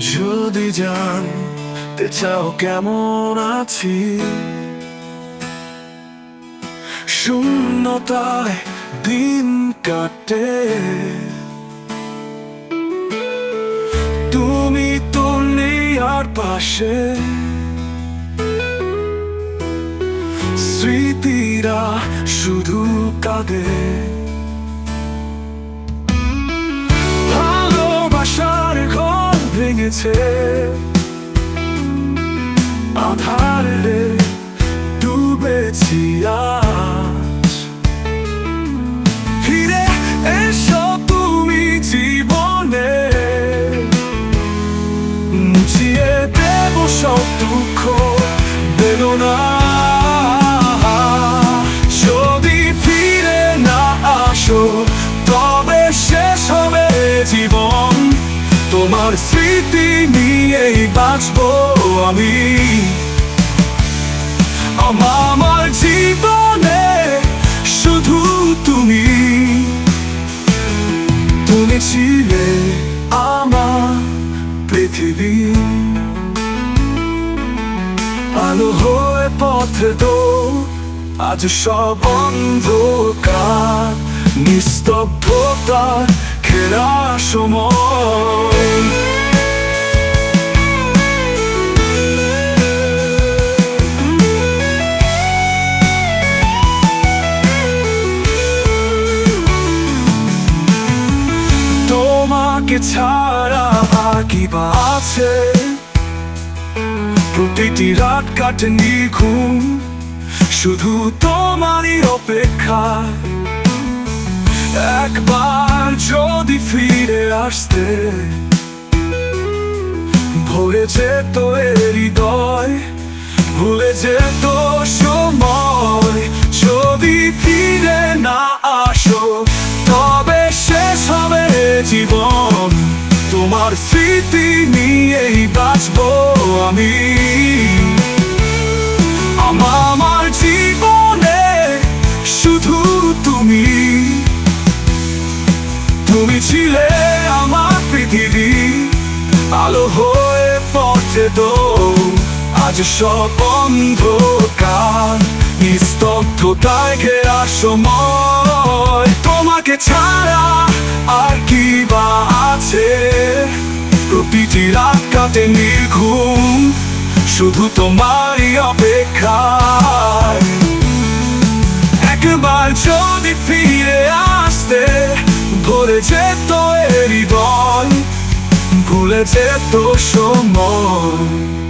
যদি জানতে চাও কেমন আছি, শূন্যতায় দিন কাটে। তুমি তো নেই আর পাশে। স্মৃতিরা শুধু কাঁদে। আধারে ডুবেছি ফিরে এসো তুমি জীবনে। মুছিয়ে দেব সব দুঃখ বেদনা যদি ফিরে না আসো, তবে শেষ হবে জীবন। তোমার স্মৃতি নিয়েই বাঁচব আমি। আমার জীবনে শুধু তুমি। তুমি ছিলে আমার পৃথিবী। আলো হয়ে পথে তো আজ সব অন্ধকার, নিস্তব্ধতার খেলা সময়। তোমাকে ছাড়া আর কি আছে? প্রতিটি রাত কাটে নিঘুম শুধু তোমারই অপেক্ষা। একবার যদি ফিরে আসতে ভরে যেত হৃদয় ভুলে যেত সময়, যদি ফিরে না আসো, তবে শেষ হবে জীবন। তোমার স্মৃতি নিয়েই বাঁচবো আমি। আমার জীবনে শুধু তুমি। তুমি ছিলে আমার পৃথিবী, আলো আজ সব অন্ধকার, নিস্তব্ধতায় ঘেরা সময়। তোমাকে ছাড়া আর কি বা আছে? প্রতিটি রাত কাটে নির্ঘুম। শুধু তোমারই অপেক্ষায় এ তো সময়।